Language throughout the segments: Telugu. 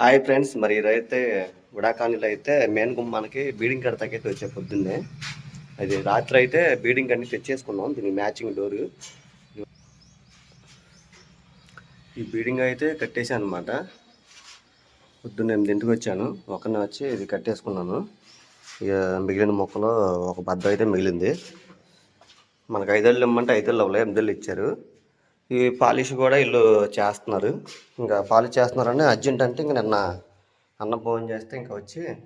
హాయ్ ఫ్రెండ్స్ మరి ఈరోజైతే ఉడాకానీలో అయితే మెయిన్ గుమ్మానికి బీడింగ్ కడతాకైతే వచ్చే పొద్దున్నే. అది రాత్రి అయితే బీడింగ్ అన్ని తెచ్చేసుకున్నాం దీనికి మ్యాచింగ్ డోరు. ఈ బీడింగ్ అయితే కట్టేసాను అనమాట పొద్దున్న ఎనిమిదింటికి వచ్చాను. ఒకరిని వచ్చి ఇది కట్టేసుకున్నాను. ఇక మిగిలిన మొక్కలో ఒక బద్ద అయితే మిగిలింది. మనకు ఐదేళ్ళు ఇమ్మంటే ఐదేళ్ళు అవ్వలే ఎనిమిదేళ్ళు ఇచ్చారు. ఈ పాలిష్ కూడా వీళ్ళు చేస్తున్నారు. ఇంకా పాలిష్ చేస్తున్నారని అర్జెంట్ అంటే ఇంక నిన్న అన్న ఫోన్ చేస్తే ఇంకా వచ్చి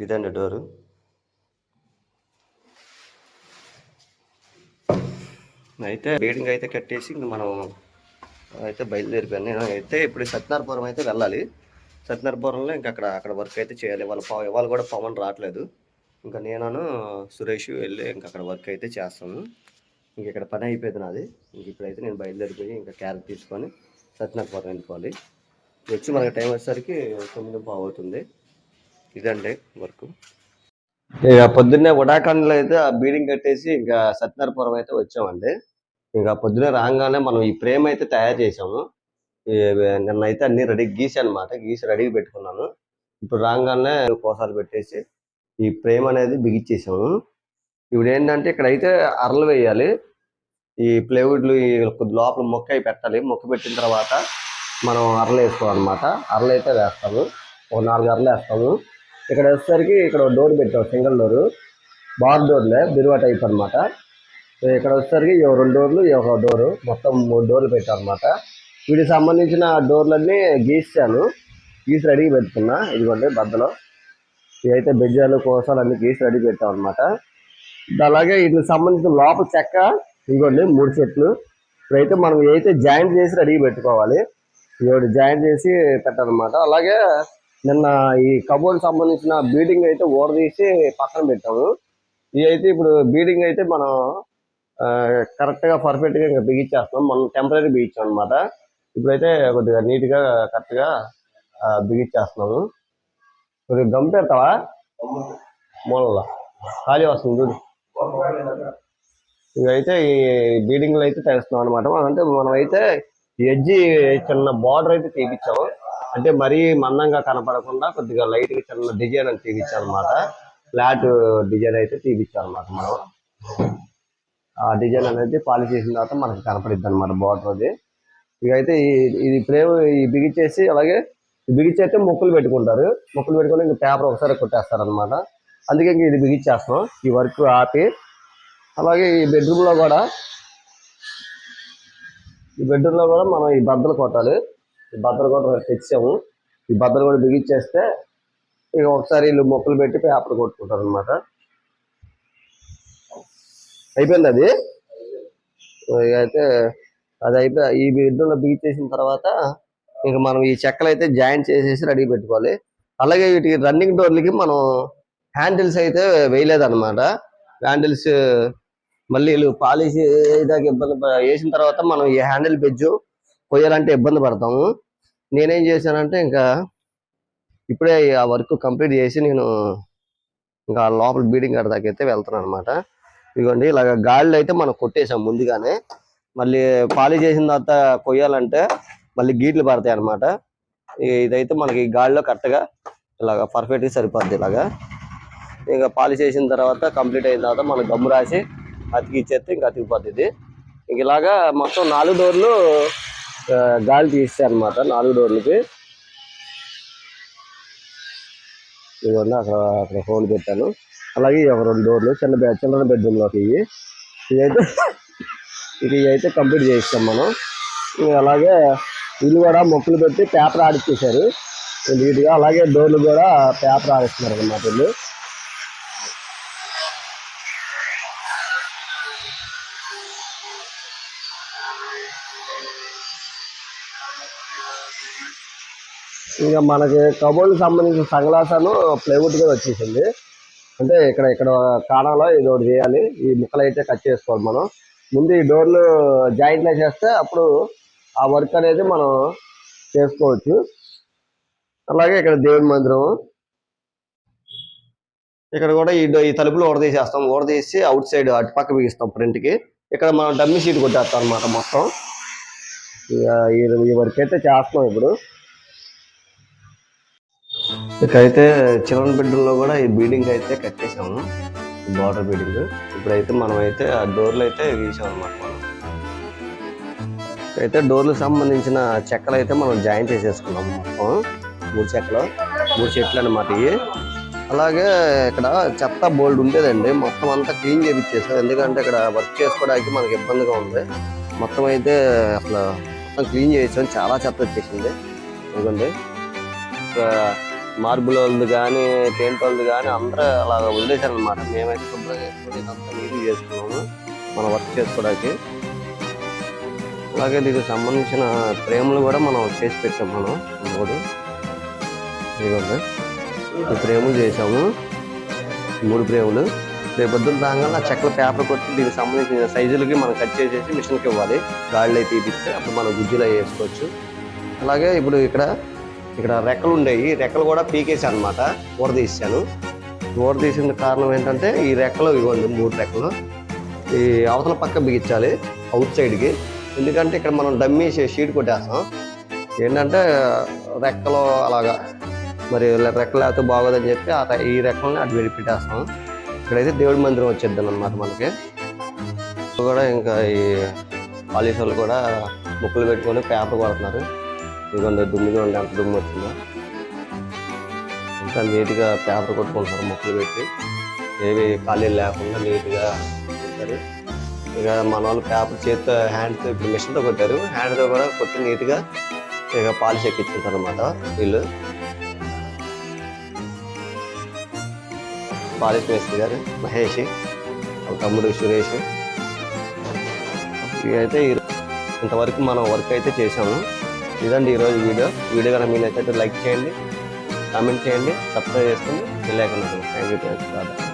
ఇదండి డోరు. అయితే బీడింగ్ అయితే కట్టేసి ఇంక మనం అయితే బయలుదేరిపోయాను నేను అయితే ఇప్పుడు సత్యనారపురం అయితే వెళ్ళాలి. సత్యనారపురంలో ఇంకా అక్కడ అక్కడ వర్క్ అయితే చేయాలి. వాళ్ళ పవ- వాళ్ళు కూడా పవన్ రావట్లేదు. ఇంకా నేనను సురేష్ వెళ్ళి ఇంకా అక్కడ వర్క్ అయితే చేస్తాను. ఇంక ఇక్కడ పని అయిపోయింది నాది. ఇంక ఇప్పుడైతే నేను బయలుదేరిపోయి ఇంకా క్యారెట్ తీసుకొని సత్యనాథపురం వెళ్ళిపోవాలి. వచ్చి మనకి టైం వచ్చేసరికి తొమ్మిది పావు అవుతుంది. ఇదండి వర్క్. ఇక పొద్దున్నే ఉడాఖండ్లో అయితే ఆ బీడింగ్ కట్టేసి ఇంకా సత్యనారాయణపురం అయితే వచ్చామండి. ఇంకా పొద్దున్నే రాగానే మనం ఈ ఫ్రేమ్ అయితే తయారు చేసాము నిన్న అయితే అన్ని రెడీ గీసి అనమాట గీసి రెడీగా పెట్టుకున్నాను. ఇప్పుడు రాగానే కోసాలు పెట్టేసి ఈ ఫ్రేమ్ అనేది బిగించేసాము ఇప్పుడు ఏంటంటే ఇక్కడైతే అరలు వేయాలి. ఈ ప్లేవుడ్లు ఈ లోపల మొక్క అయి పెట్టాలి. మొక్క పెట్టిన తర్వాత మనం అరలు వేసుకోవాలన్నమాట. అరలు అయితే వేస్తాము. ఒక నాలుగు అరలు వేస్తాము. ఇక్కడ వచ్చేసరికి ఇక్కడ డోర్ పెట్టాము సింగిల్ డోరు. బార్ డోర్లే బిరువా టైప్ అనమాట ఇక్కడ వచ్చేసరికి రెండు డోర్లు ఈ ఒక డోరు. మొత్తం మూడు డోర్లు పెట్టామన్నమాట. వీటికి సంబంధించిన డోర్లన్నీ గీసాను. గీసి రెడీ పెట్టుకున్నా. ఇదిగోండి బద్దలో. ఇవైతే బెజ్జాలు కోసాలు అన్ని గీసి రెడీ పెట్టాం అనమాట అలాగే వీటికి సంబంధించిన లోపల చెక్క ఇదిగోండి మూడు చెట్లు ఇప్పుడైతే మనం ఏదైతే జాయింట్ చేసి రెడీ పెట్టుకోవాలి ఇవి జాయింట్ చేసి పెట్టాలన్నమాట. అలాగే నిన్న ఈ కబోర్డ్ సంబంధించిన బీడింగ్ అయితే ఓడదీసి పక్కన పెట్టాము. ఇవి అయితే ఇప్పుడు బీడింగ్ అయితే మనం కరెక్ట్గా పర్ఫెక్ట్గా ఇంకా బిగించేస్తాం మనం టెంపరీ బిగించాం అనమాట ఇప్పుడైతే కొద్దిగా నీట్గా కరెక్ట్గా బిగించేస్తున్నాము. కొద్దిగా గమ్ పెడతావా? మూలలో ఖాళీ వస్తుంది చూడు. ఇవైతే ఈ బీడింగ్లు అయితే తెస్తున్నాం అనమాట అంటే మనం అయితే ఎడ్జి చిన్న బార్డర్ అయితే తీపిచ్చాము. అంటే మరీ మందంగా కనపడకుండా కొద్దిగా లైట్గా చిన్న డిజైన్ అని తీపిచ్చాం అనమాట ఫ్లాట్ డిజైన్ అయితే తీపిచ్చాం అనమాట మనం. ఆ డిజైన్ అనేది పాలిష్ చేసిన తర్వాత మనకి కనపడిద్ది అనమాట బార్డర్ అది. ఇకైతే ఇది ఫ్రేమ్ ఈ బిగించేసి అలాగే బిగిచ్చి బిగించి అయితే మొక్కులు పెట్టుకుంటారు. మొక్కులు పెట్టుకుని ఇంకా పేపర్ ఒకసారి కొట్టేస్తారు అనమాట అందుకే ఇంక ఇది బిగించేస్తాం ఈ వర్క్ ఆపి అలాగే ఈ బెడ్రూమ్లో కూడా ఈ బెడ్రూమ్లో కూడా మనం ఈ బద్దలు కొట్టాలి. ఈ బద్దలు కూడా తెచ్చాము. ఈ బద్దలు కూడా బిగించేస్తే ఇక ఒకసారి వీళ్ళు మొక్కలు పెట్టి పేపర్ కొట్టుకుంటారు అనమాట అయిపోయింది అది? అయితే అది అయిపోయి ఈ బెడ్రూమ్లో బిగించేసిన తర్వాత ఇక మనం ఈ చెక్కలు అయితే జాయింట్ చేసేసి రెడీ పెట్టుకోవాలి. అలాగే వీటికి రన్నింగ్ డోర్లకి మనం హ్యాండిల్స్ అయితే వేయలేదన్నమాట. హ్యాండిల్స్ మళ్ళీ వీళ్ళు పాలిష్ దాకా ఇబ్బంది వేసిన తర్వాత మనం ఈ హ్యాండిల్ బెజ్ కొయ్యాలంటే ఇబ్బంది పడతాము నేనేం చేశానంటే ఇంకా ఇప్పుడే ఆ వర్క్ కంప్లీట్ చేసి నేను ఇంకా లోపల బీడింగ్ కాడ దాకా అయితే వెళ్తున్నాను అనమాట ఇదిగోండి ఇలాగ గాలిలో అయితే మనం కొట్టేసాం ముందుగానే. మళ్ళీ పాలి చేసిన తర్వాత కొయ్యాలంటే మళ్ళీ గీట్లు పడతాయి అనమాట ఇదైతే మనకి గాలిలో కరెక్ట్గా ఇలాగ పర్ఫెక్ట్గా సరిపోద్ది ఇలాగా. ఇంకా పాలిష్ చేసిన తర్వాత కంప్లీట్ అయిన తర్వాత మనం గమ్ము రాసి అతికిచ్చేస్తే ఇంకా అతికిపోతుంది ఇంక ఇలాగా మొత్తం నాలుగు డోర్లు గాలి తీస్తాయి అనమాట నాలుగు డోర్లకి. ఇవన్నీ అక్కడ అక్కడ హోల్ పెట్టాను. అలాగే ఒక రెండు డోర్లు చిన్న బెడ్ చిన్న బెడ్రూమ్లోకి ఇవి. ఇదైతే ఇది అయితే కంప్లీట్ చేయిస్తాం మనం. అలాగే ఇల్లు కూడా మొక్కలు పెట్టి పేపర్ ఆడిచ్చేసారు నీట్గా అలాగే డోర్లు కూడా పేపర్ ఆడిస్తున్నారు అన్నమాట వీళ్ళు ఇంకా మనకి కబోర్డ్ సంబంధించిన సంగ్లాసాను ప్లైవుడ్ కూడా వచ్చేసింది. అంటే ఇక్కడ ఇక్కడ కాణాలో ఇది ఒకటి చేయాలి. ఈ ముక్కలు అయితే కట్ చేసుకోవాలి మనం. ముందు ఈ డోర్లు జాయింట్లో చేస్తే అప్పుడు ఆ వర్క్ అనేది మనం చేసుకోవచ్చు. అలాగే ఇక్కడ దేవుని మందిరం. ఇక్కడ కూడా ఈ ఈ తలుపులు ఓడదీసేస్తాం ఓడదీసి అవుట్ సైడ్ అటు పక్క బిగిస్తాం ప్రింట్కి ఇక్కడ మనం డమ్మీ షీట్ కొట్టేస్తాం అనమాట మొత్తం. ఈ ఈ వర్క్ అయితే చేస్తున్నాం ఇప్పుడు. ఇకైతే చిల్డ్రన్ బెడ్రూమ్లో కూడా ఈ బీడింగ్ అయితే కట్టేసాము బార్డర్ బీడింగ్. ఇప్పుడైతే మనం అయితే ఆ డోర్లు అయితే గీసాం అనమాట మనం. అయితే డోర్లకు సంబంధించిన చెక్కలు అయితే మనం జాయిన్ చేసేసుకున్నాం మొత్తం. మూడు చెక్కలు మూడు చెట్లు అనమాట ఇవి. అలాగే ఇక్కడ చెత్త బోల్డ్ ఉండేదండి. మొత్తం అంతా క్లీన్ చేయించేసాం ఎందుకంటే ఇక్కడ వర్క్ చేసుకోవడానికి మనకి ఇబ్బందిగా ఉంది. మొత్తం అయితే అసలు మొత్తం క్లీన్ చేసాం చాలా చెత్త వచ్చేసింది. ఎందుకంటే మార్బుల్ వాళ్ళది కానీ పెయింట్ వాళ్ళది కానీ అందరూ అలా వదిలేశారు అనమాట మేమైతే శుభ్రంగా చేసుకుని ఇదంతా నీట్గా చేసుకున్నాము. మనం వర్క్ చేసుకోవడానికి. అలాగే దీనికి సంబంధించిన ఫ్రేములు కూడా మనం చేసి పెట్టాం మనం మూడు ఇదిగోండి. ఈ ఫ్రేములు చేసాము మూడు ఫ్రేములు. రేపు పొద్దున్న రాగానే ఆ చెక్కల పేపర్ కొట్టి దీనికి సంబంధించిన సైజులకి మనం కట్ చేసేసి మిషన్కి ఇవ్వాలి. గాడిలో అయితే తీపిస్తే అప్పుడు మనం గుజ్జులో వేసుకోవచ్చు. అలాగే ఇప్పుడు ఇక్కడ ఇక్కడ రెక్కలు ఉండేవి రెక్కలు కూడా పీకేసాను అనమాట ఊర తీసాను ఊర తీసిన కారణం ఏంటంటే ఈ రెక్కలు ఇవ్వండి మూడు రెక్కలు ఈ అవతల పక్క బిగించాలి అవుట్ సైడ్కి. ఎందుకంటే ఇక్కడ మనం డమ్మీ షీట్ కొట్టేస్తాం. ఏంటంటే రెక్కలు అలాగా మరి రెక్కలు లేకపోతే బాగోదని చెప్పి ఆ ఈ రెక్కలని అటు వెళ్ళి పెట్టేస్తాం ఇక్కడైతే దేవుడి మందిరం వచ్చేద్దాం అనమాట మనకి కూడా ఇంకా ఈ పాలిష్ కూడా ముక్కులు పెట్టుకొని పేపర్ కొడుతున్నారు. ఇదిగోండి దుమ్మిగా ఉండి ఎంత దుమ్ము వచ్చిందో. అంతా నీట్గా పేపర్ కొట్టుకుంటున్నారు ముక్కులు పెట్టి. ఏవి ఖాళీలు లేకుండా నీట్గా ఉంటారు ఇక మన వాళ్ళు పేపర్ చేతితో హ్యాండ్తో ఇప్పుడు మిషన్తో కొట్టారు. హ్యాండ్తో కూడా కొట్టి నీట్గా ఇక పాలిష్ ఎక్కించుకుంటారు అనమాట వీళ్ళు. పాలిష్ మేస్త్రి గారు మహేష్ తమ్ముడు సురేష్. అయితే ఈ- ఇంతవరకు మనం వర్క్ అయితే చేసాము ఇదండి ఈరోజు వీడియో. వీడియో కనుక మీరు నచ్చినట్టు లైక్ చేయండి కామెంట్ చేయండి సబ్స్క్రైబ్ చేసుకోండి. Bell thank you